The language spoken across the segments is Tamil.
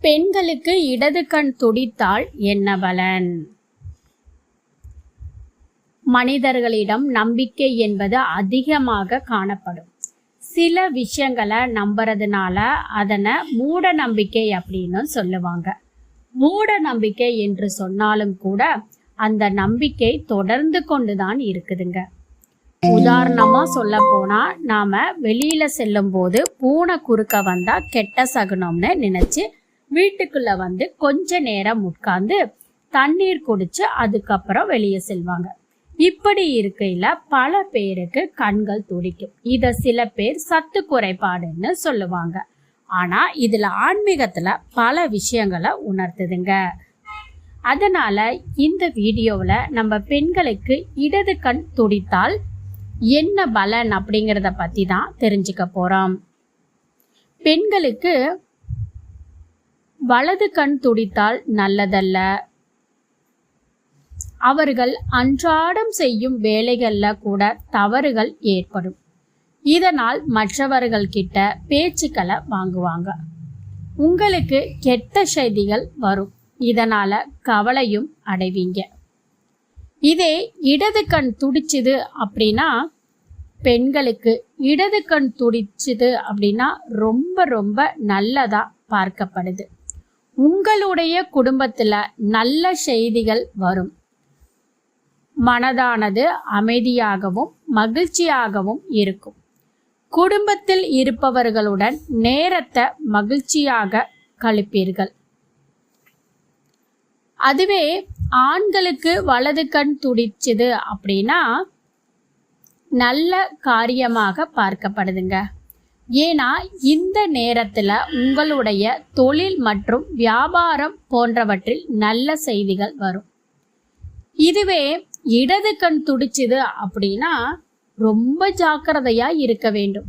பெண்களுக்கு இடது கண் துடித்தால் என்ன பலன்? மனிதர்களிடம் நம்பிக்கை என்பது அதிகமாக காணப்படும். சில விஷயங்களை நம்புறதுனால அதனை மூட நம்பிக்கை அப்படின்னு சொல்லுவாங்க. மூட நம்பிக்கை என்று சொன்னாலும் கூட அந்த நம்பிக்கை தொடர்ந்து கொண்டுதான் இருக்குதுங்க. உதாரணமா சொல்ல போனா நாம வெளியில செல்லும் போது பூனை குறுக்க வந்தா கெட்ட சகுனம்னு நினைச்சு வீட்டுக்குள்ள வந்து கொஞ்ச நேரம் உட்கார்ந்து தண்ணீர் குடிச்சு அதுக்கப்புறம் வெளியே செல்வாங்க. இப்படி இருக்கையில பல பேருக்கு கண்கள் துடிக்கும். இத சில பேர் சத்து குறைபாடுன்னு சொல்லுவாங்க. ஆனா இதுல ஆன்மீகத்துல பல விஷயங்களை உணர்த்துதுங்க. அதனால இந்த வீடியோவில் நம்ம பெண்களுக்கு இடது கண் துடித்தால் என்ன பலன் அப்படிங்கிறத பற்றி தான் தெரிஞ்சுக்க போகிறோம் பெண்களுக்கு வலது கண் துடித்தால் நல்லதல்ல. அவர்கள் அன்றாடம் செய்யும் வேலைகளில் கூட தவறுகள் ஏற்படும். இதனால் மற்றவர்கள் கிட்ட பேச்சுக்களை வாங்குவாங்க. உங்களுக்கு கெட்ட செய்திகள் வரும். இதனால கவலையும் அடைவீங்க. இதே இடது கண் துடிச்சுது அப்படின்னா பெண்களுக்கு இடது கண் துடிச்சுது அப்படின்னா ரொம்ப ரொம்ப நல்லதா பார்க்கப்படுது. உங்களுடைய குடும்பத்துல நல்ல செய்திகள் வரும். மனதானது அமைதியாகவும் மகிழ்ச்சியாகவும் இருக்கும். குடும்பத்தில் இருப்பவர்களுடன் நேரத்தை மகிழ்ச்சியாக கழிப்பீர்கள். அதுவே ஆண்களுக்கு வலது கண் துடிச்சுது அப்படின்னா நல்ல காரியமாக பார்க்கப்படுதுங்க. ஏன்னா இந்த நேரத்தில் உங்களுடைய தொழில் மற்றும் வியாபாரம் போன்றவற்றில் நல்ல செய்திகள் வரும். இதுவே இடது கண் துடிச்சுது அப்படின்னா ரொம்ப ஜாக்கிரதையா இருக்க வேண்டும்.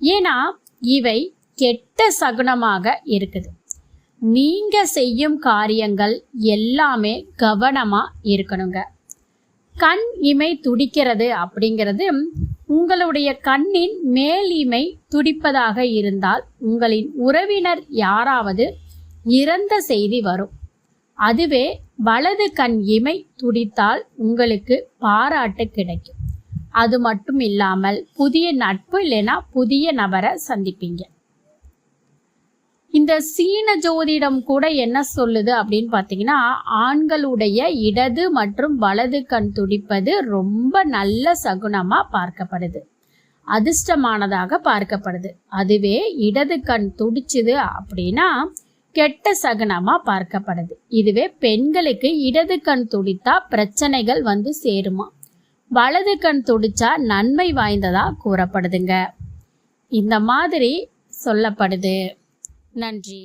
ஏன்னா இவை கெட்ட சகுனமாக இருக்குது. நீங்க செய்யும் காரியங்கள் எல்லாமே கவனமா இருக்கணுங்க. கண் இமை துடிக்கிறது அப்படிங்கிறது உங்களுடைய கண்ணின் மேலிமை துடிப்பதாக இருந்தால் உங்களின் உறவினர் யாராவது இறந்த செய்தி வரும். அதுவே வலது கண் இமை துடித்தால் உங்களுக்கு பாராட்டு கிடைக்கும். அது மட்டும் இல்லாமல் புதிய நட்பு இல்லைன்னா புதிய நபரை சந்திப்பீங்க. இந்த சீன ஜோதிடம் கூட என்ன சொல்லுது அப்படின்னு பார்த்தீங்கன்னா ஆண்களுடைய இடது மற்றும் வலது கண் துடிப்பது ரொம்ப நல்ல சகுனமாக பார்க்கப்படுது. அதிர்ஷ்டமானதாக பார்க்கப்படுது. அதுவே இடது கண் துடிச்சுது அப்படின்னா கெட்ட சகுனமா பார்க்கப்படுது. இதுவே பெண்களுக்கு இடது கண் துடித்தா பிரச்சனைகள் வந்து சேருமா? வலது கண் துடிச்சா நன்மை வாய்ந்ததா கூறப்படுதுங்க. இந்த மாதிரி சொல்லப்படுது. நன்றி.